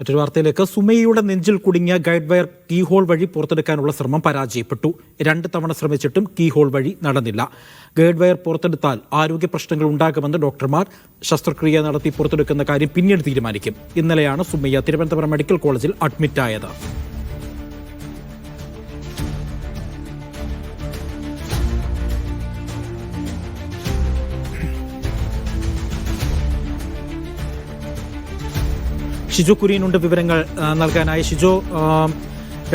മറ്റൊരു വാർത്തയിലേക്ക് സുമയ്യയുടെ നെഞ്ചിൽ കുടുങ്ങിയ ഗൈഡ് വയർ കീ ഹോൾ വഴി പുറത്തെടുക്കാനുള്ള ശ്രമം പരാജയപ്പെട്ടു. രണ്ട് തവണ ശ്രമിച്ചിട്ടും കീ ഹോൾ വഴി നടന്നില്ല. ഗൈഡ് വയർ പുറത്തെടുത്താൽ ആരോഗ്യ പ്രശ്നങ്ങൾ ഉണ്ടാകുമെന്ന് ഡോക്ടർമാർ ശസ്ത്രക്രിയ നടത്തി പുറത്തെടുക്കുന്ന കാര്യം പിന്നീട് തീരുമാനിക്കും. ഇന്നലെയാണ് സുമയ്യ തിരുവനന്തപുരം മെഡിക്കൽ കോളേജിൽ അഡ്മിറ്റായത്. ഷിജു കുര്യനുണ്ട് വിവരങ്ങൾ നൽകാനായി. ഷിജു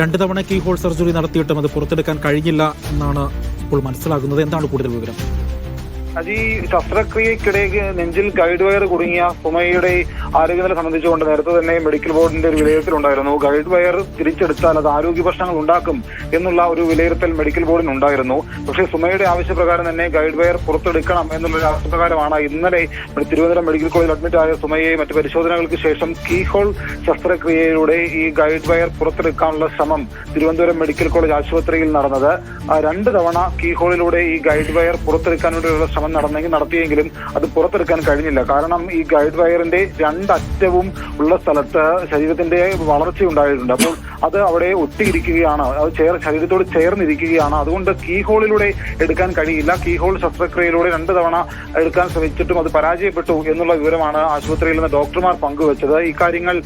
രണ്ടു തവണ കീ ഹോൾ സർജറി നടത്തിയിട്ടും അത് പുറത്തെടുക്കാൻ കഴിഞ്ഞില്ല എന്നാണ് ഇപ്പോൾ മനസ്സിലാകുന്നത്. എന്താണ് കൂടുതൽ വിവരം? അത് ഈ ശസ്ത്രക്രിയക്കിടെ നെഞ്ചിൽ ഗൈഡ് വയർ കുടുങ്ങിയ സുമയുടെ ആരോഗ്യനില സംബന്ധിച്ചുകൊണ്ട് നേരത്തെ തന്നെ മെഡിക്കൽ ബോർഡിന്റെ ഒരു വിലയിരുത്തലുണ്ടായിരുന്നു. ഗൈഡ് വയർ തിരിച്ചെടുത്താൽ അത് ആരോഗ്യ പ്രശ്നങ്ങൾ ഉണ്ടാക്കും എന്നുള്ള ഒരു വിലയിരുത്തൽ മെഡിക്കൽ ബോർഡിന് ഉണ്ടായിരുന്നു. പക്ഷേ സുമയുടെ ആവശ്യപ്രകാരം തന്നെ ഗൈഡ് വയർ പുറത്തെടുക്കണം എന്നുള്ള ഒരു ആവശ്യപ്രകാരമാണ് ഇന്നലെ തിരുവനന്തപുരം മെഡിക്കൽ കോളേജിൽ അഡ്മിറ്റ് ആയ സുമയെ മറ്റ് പരിശോധനകൾക്ക് ശേഷം കീഹോൾ ശസ്ത്രക്രിയയിലൂടെ ഈ ഗൈഡ് വയർ പുറത്തെടുക്കാനുള്ള ശ്രമം തിരുവനന്തപുരം മെഡിക്കൽ കോളേജ് ആശുപത്രിയിൽ നടന്നത്. രണ്ട് തവണ കീഹോളിലൂടെ ഈ ഗൈഡ് വയർ പുറത്തെടുക്കാനുള്ള ശ്രമം നടന്നെങ്കിൽ നടത്തിയെങ്കിലും അത് പുറത്തെടുക്കാൻ കഴിഞ്ഞില്ല. കാരണം ഈ ഗൈഡ് വയറിന്റെ രണ്ടറ്റവും ഉള്ള സ്ഥലത്ത് ശരീരത്തിന്റെ വളർച്ച ഉണ്ടായിട്ടുണ്ട് അപ്പോൾ അത് അവിടെ ഒട്ടിയിരിക്കുകയാണ്. അത് ചേർ ശരീരത്തോട് ചേർന്നിരിക്കുകയാണ്. അതുകൊണ്ട് കീ ഹോളിലൂടെ എടുക്കാൻ കഴിയില്ല. കീ ഹോൾ ശസ്ത്രക്രിയയിലൂടെ രണ്ട് തവണ എടുക്കാൻ ശ്രമിച്ചിട്ടും അത് പരാജയപ്പെട്ടു എന്നുള്ള വിവരമാണ് ആശുപത്രിയിൽ നിന്ന് ഡോക്ടർമാർ പങ്കുവച്ചത്. ഇക്കാര്യങ്ങൾ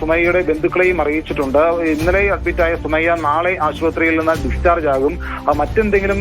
സുമയ്യയുടെ ബന്ധുക്കളെയും അറിയിച്ചിട്ടുണ്ട്. ഇന്നലെ അഡ്മിറ്റായ സുമയ്യ നാളെ ആശുപത്രിയിൽ നിന്ന് ഡിസ്ചാർജ് ആകും. മറ്റെന്തെങ്കിലും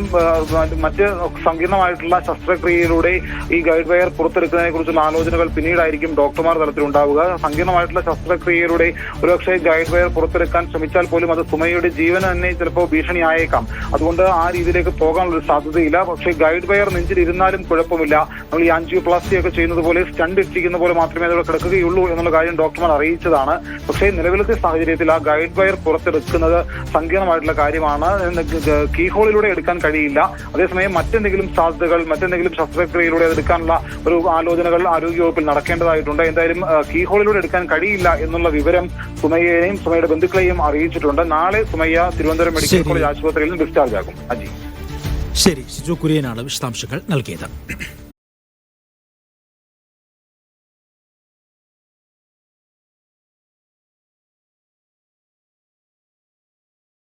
മറ്റ് സങ്കീർണമായിട്ടുള്ള ശസ്ത്രക്രിയയിലൂടെ ഈ ഗൈഡ് വയർ പുറത്തെടുക്കുന്നതിനെ കുറിച്ചുള്ള ആലോചനകൾ പിന്നീടായിരിക്കും ഡോക്ടർമാർ തലത്തിലുണ്ടാവുക. സങ്കീർണമായിട്ടുള്ള ശസ്ത്രക്രിയയിലൂടെ ഒരുപക്ഷെ ഗൈഡ് വയർ പുറത്തെടുക്കാൻ ശ്രമിച്ചാൽ പോലും അത് സുമയുടെ ജീവന് തന്നെ ചിലപ്പോൾ ഭീഷണിയായേക്കാം. അതുകൊണ്ട് ആ രീതിയിലേക്ക് പോകാനുള്ള സാധ്യതയില്ല. പക്ഷേ ഗൈഡ് വയർ നെഞ്ചിലിരുന്നാലും കുഴപ്പമില്ല. നമ്മൾ ഈ ആൻജിയോപ്ലാസ്റ്റി ഒക്കെ ചെയ്യുന്നത് പോലെ സ്റ്റണ്ട് ഇട്ടിരിക്കുന്ന പോലെ മാത്രമേ അതോടെ കിടക്കുകയുള്ളൂ എന്നുള്ള കാര്യം ഡോക്ടർമാർ അറിയിച്ചതാണ്. പക്ഷേ നിലവിലത്തെ സാഹചര്യത്തിൽ ആ ഗൈഡ് വയർ പുറത്തെടുക്കുന്നത് സങ്കീർണമായിട്ടുള്ള കാര്യമാണ്. കീഹോളിലൂടെ എടുക്കാൻ കഴിയില്ല. അതേസമയം മറ്റെന്തെങ്കിലും സാധ്യതകൾ മറ്റെന്തെങ്കിലും ശസ്ത്രക്രിയയിലൂടെ അതെടുക്കാനുള്ള ഒരു ആലോചനകൾ ആരോഗ്യവകുപ്പിൽ നടക്കേണ്ടതായിട്ടുണ്ട്. എന്തായാലും കീഹോളിലൂടെ എടുക്കാൻ കഴിയില്ല എന്നുള്ള വിവരം സുമയെയും സുമയുടെ ബന്ധുക്കളെയും അറിയിച്ചിട്ടുണ്ട്. നാളെ സുമയ്യ തിരുവനന്തപുരം മെഡിക്കൽ. കോളേജ് ആശുപത്രിയിൽ നിന്ന് ഡിസ്ചാർജ് ആകും. അജി. ശരി ഷിജു കുര്യനാണ് വിശദാംശങ്ങൾ നൽകിയത്.